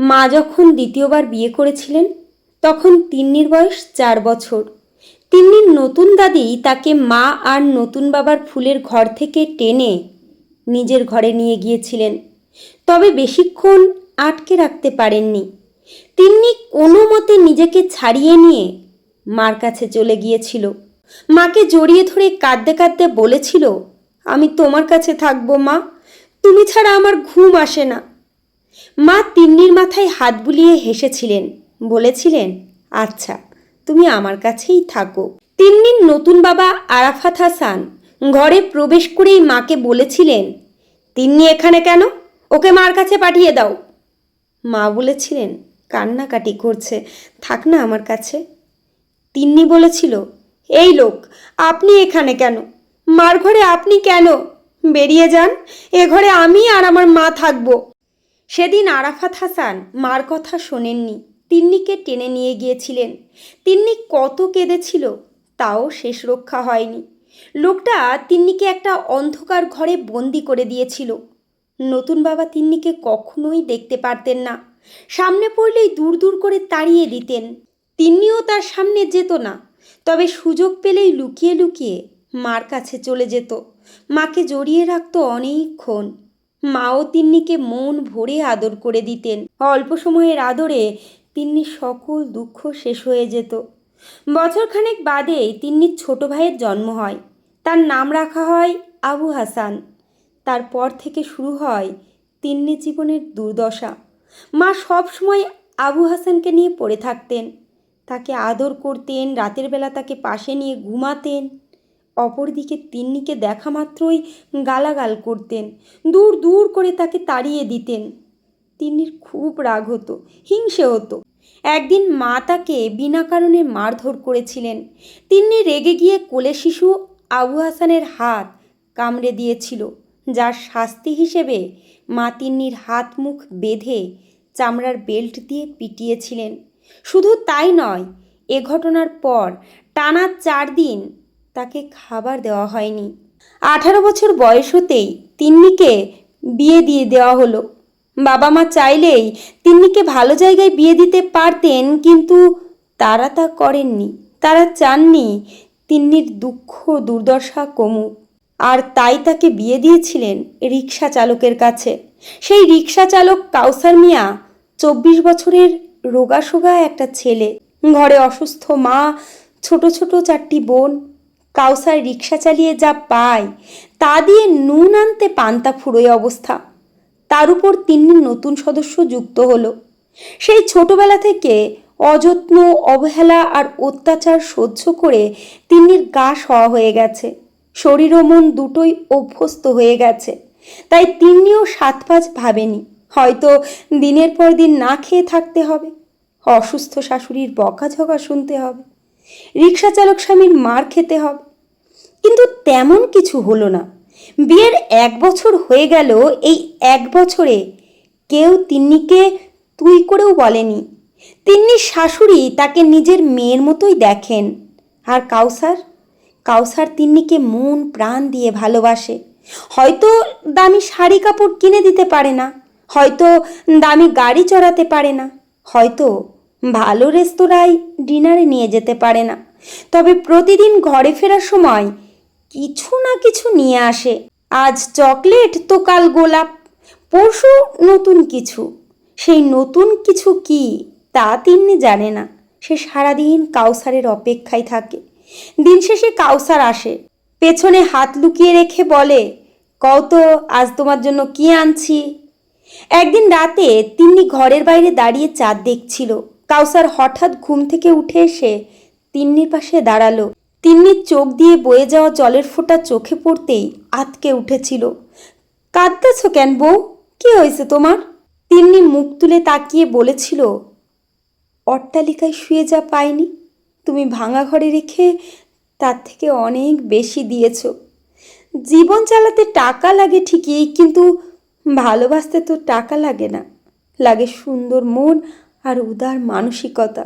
মা যখন দ্বিতীয়বার বিয়ে করেছিলেন, তখন তিন্নির বয়স চার বছর। তিন্নির নতুন দাদি তাকে মা আর নতুন বাবার ফুলের ঘর থেকে টেনে নিজের ঘরে নিয়ে গিয়েছিলেন। তবে বেশিক্ষণ আটকে রাখতে পারেননি। তিন্নি কোনো মতে নিজেকে ছাড়িয়ে নিয়ে মার কাছে চলে গিয়েছিল। মাকে জড়িয়ে ধরে কাঁদতে কাঁদতে বলেছিল, আমি তোমার কাছে থাকব মা। তুমি ছাড়া আমার ঘুম আসে না। মা তিন্নির মাথায় হাত বুলিয়ে হেসেছিলেন, বলেছিলেন আচ্ছা তুমি আমার কাছেই থাকো। তিন্নির নতুন বাবা আরাফাত হাসান ঘরে প্রবেশ করেই মাকে বলেছিলেন, তিন্নি এখানে কেন? ওকে মার কাছে পাঠিয়ে দাও। মা বলেছিলেন, কান্নাকাটি করছে, থাক না আমার কাছে। তিন্নি বলেছিল, এই লোক, আপনি এখানে কেন? মার ঘরে আপনি কেন? বেরিয়ে যান, এ ঘরে আমি আর আমার মা থাকব। সেদিন আরাফাত হাসান মার কথা শোনেননি। তিন্নিকে টেনে নিয়ে গিয়েছিলেন। তিন্নি কত কেঁদেছিল তাও শেষ রক্ষা হয়নি। লোকটা তিন্নিকে একটা অন্ধকার ঘরে বন্দি করে দিয়েছিল। নতুন বাবা তিন্নিকে কখনোই দেখতে পারতেন না। সামনে পড়লেই দূর দূর করে তাড়িয়ে দিতেন। তিন্নিও তার সামনে যেত না। তবে সুযোগ পেলেই লুকিয়ে লুকিয়ে মার কাছে চলে যেত। মাকে জড়িয়ে রাখত অনেকক্ষণ। মাও তিন্নিকে মন ভরে আদর করে দিতেন। অল্প সময়ের আদরে তিন্নির সকল দুঃখ শেষ হয়ে যেত। বছরখানেক বাদেই তিন্নির ছোট ভাইয়ের জন্ম হয়। তার নাম রাখা হয় আবু হাসান। তারপর থেকে শুরু হয় তিন্নি জীবনের দুর্দশা। মা সব সময় আবু হাসানকে নিয়ে পড়ে থাকতেন। তাকে আদর করতেন, রাতের বেলা তাকে পাশে নিয়ে ঘুমাতেন। অপরদিকে তিন্নিকে দেখা মাত্রই গালাগাল করতেন, দূর দূর করে তাকে তাড়িয়ে দিতেন। তিন্নির খুব রাগ হতো, হিংসে হতো। একদিন মা তাকে বিনা কারণে মারধর করেছিলেন। তিন্নি রেগে গিয়ে কোলে শিশু আবু হাসানের হাত কামড়ে দিয়েছিল, যার শাস্তি হিসেবে মা তিন্নির হাত মুখ বেঁধে চামড়ার বেল্ট দিয়ে পিটিয়েছিলেন। শুধু তাই নয়, এ ঘটনার পর টানা চার দিন তাকে খাবার দেওয়া হয়নি। আঠারো বছর বয়স হতেই তিন্নিকে বিয়ে দিয়ে দেওয়া হলো। বাবা মা চাইলেই তিন্নিকে ভালো জায়গায় বিয়ে দিতে পারতেন, কিন্তু তারা তা করেননি। তারা চাননি তিন্নির দুঃখ দুর্দশা কমুক। আর তাই তাকে বিয়ে দিয়েছিলেন রিক্সা চালকের কাছে। সেই রিক্সা চালক কাউসার মিয়া, চব্বিশ বছরের রোগাসোগা একটা ছেলে। ঘরে অসুস্থ মা, ছোট ছোট চারটি বোন। কাউসার রিক্সা চালিয়ে যা পায়, তা দিয়ে নুন আনতে পান্তা ফুরোয় অবস্থা। তার উপর তিন্নি নতুন সদস্য যুক্ত হলো। সেই ছোটবেলা থেকে অযত্ন, অবহেলা আর অত্যাচার সহ্য করে তিন্নির গা সওয়া হয়ে গেছে। শরীর ও মন দুটোই অভ্যস্ত হয়ে গেছে। তাই তিন্নিও সাত পাঁচ ভাবেনি, হয়তো দিনের পর দিন না খেয়ে থাকতে হবে। অসুস্থ শাশুড়ির বকাঝকা শুনতে হবে। রিক্সা চালক স্বামীর মার খেতে হবে। কিন্তু তেমন কিছু হলো না। বিয়ের এক বছর হয়ে গেল, এই এক বছরে কেউ তিন্নিকে তুই করেও বলেনি। তিন্নির শাশুড়ি তাকে নিজের মেয়ের মতোই দেখেন। আর কাউসার? কাউসার তিন্নিকে মন প্রাণ দিয়ে ভালোবাসে। হয়তো দামি শাড়ি কাপড় কিনে দিতে পারে না, হয়তো দামি গাড়ি চড়াতে পারে না, হয়তো ভালো রেস্তোরাঁয় ডিনারে নিয়ে যেতে পারে না। তবে প্রতিদিন ঘরে ফেরার সময় কিছু না কিছু নিয়ে আসে। আজ চকলেট, তো কাল গোলাপ। পরশু নতুন কিছু। সেই নতুন কিছু কি, তা তিন্নি জানে না। সে সারাদিন কাউসারের অপেক্ষায় থাকে। দিন শেষে কাউসার আসে। পেছনে হাত লুকিয়ে রেখে বলে কত আজ তোমার জন্য কি আনছি? একদিন রাতে তিনি ঘরের বাইরে দাঁড়িয়ে চাঁদ দেখছিল। কাউসার হঠাৎ ঘুম থেকে উঠে এসে তিন্নির পাশে দাঁড়াল। তিন্নির চোখ দিয়ে বয়ে যাওয়া জলের ফোঁটা চোখে পড়তেই আতকে উঠেছিল। কাঁদতেছ কেন বউ? কি হয়েছে তোমার? তিন্নি মুখ তুলে তাকিয়ে বলেছিল, অট্টালিকায় শুয়ে যা পাইনি। তুমি ভাঙা ঘরে রেখে তার থেকে অনেক বেশি দিয়েছ। জীবন চালাতে টাকা লাগে ঠিকই, কিন্তু ভালোবাসতে তো টাকা লাগে না। লাগে সুন্দর মন আর উদার মানসিকতা।